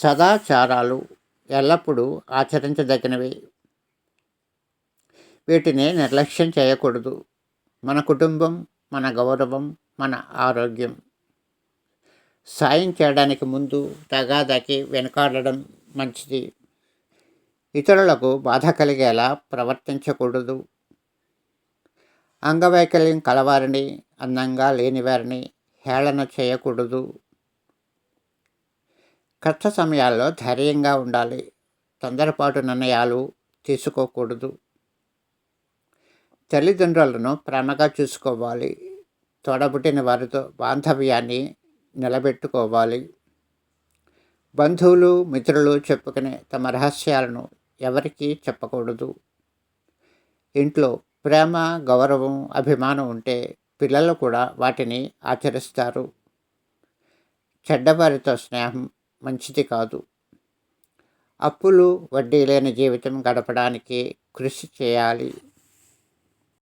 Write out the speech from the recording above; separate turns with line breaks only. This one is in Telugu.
సదాచారాలు ఎల్లప్పుడూ ఆచరించదగినవి. వీటిని నిర్లక్ష్యం చేయకూడదు. మన కుటుంబం మన గౌరవం మన ఆరోగ్యం. సాయం చేయడానికి ముందు తగాదాకి వెనుకాడడం మంచిది. ఇతరులకు బాధ కలిగేలా ప్రవర్తించకూడదు. అంగవైకల్యం కలవారిని అందంగా లేనివారిని హేళన చేయకూడదు. కష్ట సమయాల్లో ధైర్యంగా ఉండాలి. తొందరపాటు నిర్ణయాలు తీసుకోకూడదు. తల్లిదండ్రులను ప్రేమగా చూసుకోవాలి. తోడబుట్టిన వారితో బాంధవ్యాన్ని నిలబెట్టుకోవాలి. బంధువులు మిత్రులు చెప్పుకునే తమ రహస్యాలను ఎవరికీ చెప్పకూడదు. ఇంట్లో ప్రేమ గౌరవం అభిమానం ఉంటే పిల్లలు కూడా వాటిని ఆచరిస్తారు. చెడ్డవారితో స్నేహం మంచిది కాదు. అప్పులు వడ్డీ లేని జీవితం గడపడానికి కృషి చేయాలి.